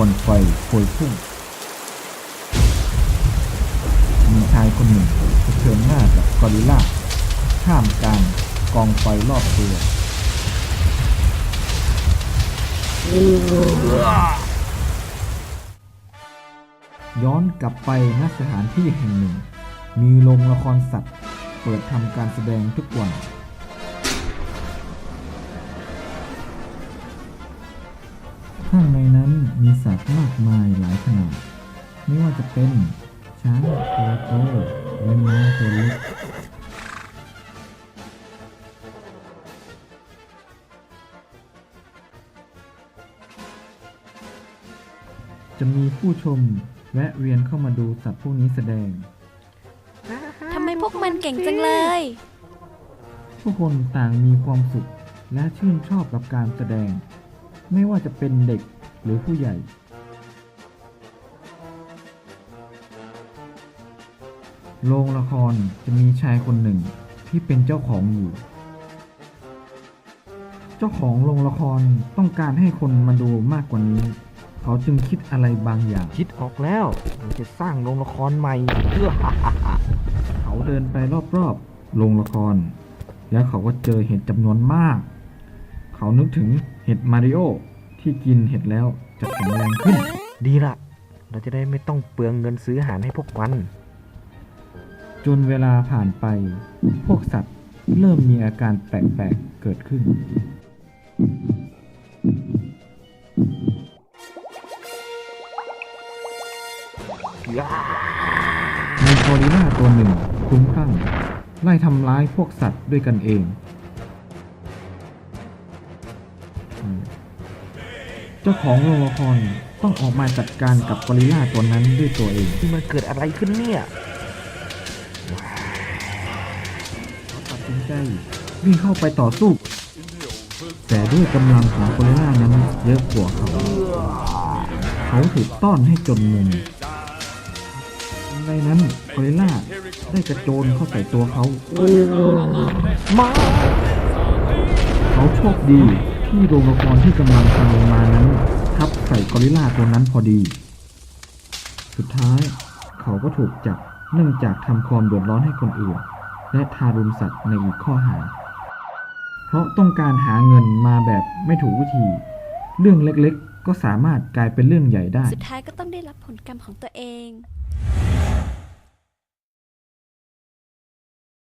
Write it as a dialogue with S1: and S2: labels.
S1: ควันไฟโพยพุ่ง มีชายคนหนึ่งเผชิญหน้ากับกอริลลาท่ามกลางกองไฟรอบตัวย้อนกลับไปณสถานที่แห่งหนึ่ง มีโรงละครสัตว์ เปิดทำการแสดงทุกวัน ข้างในนั้นมีสัตว์มากมายหลายขนาด ไม่ว่าจะเป็น ช้างตัวโตและม้าตัวเล็กจะมีผู้ชมแวะเวียนเข้ามาดูสัตว์พวกนี้แสดง
S2: ทำไมพวกมันเก่งจังเลย
S1: ทุกคนต่างมีความสุขและชื่นชอบกับการแสดง ไม่ว่าจะเป็นเด็กหรือผู้ใหญ่ โรงละครจะมีชายคนหนึ่งที่เป็นเจ้าของอยู่ เจ้าของโรงละครต้องการให้คนมาดูมากกว่านี้ เขาจึงคิดอะไรบางอย่าง
S3: คิดออกแล้วเราจะสร้างโรงละครใหม่เพื่อ
S1: เขาเดินไปรอบๆโรงละคร แล้วเขาก็เจอเห็ดจำนวนมาก เขานึกถึงเห็ดมาริโอที่กินเห็ดแล้วจะแข็งแรงขึ้น
S3: ดีละ เราจะได้ไม่ต้องเปลืองเงินซื้ออาหารให้พวกมัน
S1: จนเวลาผ่านไป พวกสัตว์เริ่มมีอาการแปลกๆเกิดขึ้น มีกอริลลาตัวหนึ่งคลุ้มคลั่งไล่ทำร้ายพวกสัตว์ด้วยกันเอง เจ้าของโรงละครต้องออกมาจัดการกับกอริลลาตัวนั้นด้วยตัวเอง
S3: ที่มันเกิดอะไรขึ้นเนี่ย
S1: เขาตัดสินใจวิ่งเข้าไปต่อสู้ แต่ด้วยกำลังของกอริลลานั้นเยอะกว่าเขา เขาถูกต้อนให้จนมุมในนั้นกอริลลาได้กระโจนเข้าใส่ตัวเขา
S3: มา
S1: เขาโชคดี ที่โรงละครที่กำลังทำลงมานั้นทับใส่กอริลลาตัวนั้นพอดี สุดท้ายเขาก็ถูกจับเนื่องจากทำความเดือดร้อนให้คนอื่น และทารุณสัตว์ในอีกข้อหา เพราะต้องการหาเงินมาแบบไม่ถูกวิธี เรื่องเล็กๆ ก็สามารถกลายเป็นเรื่องใหญ่ได้
S2: สุดท้ายก็ต้องได้รับผลกรรมของตัวเอง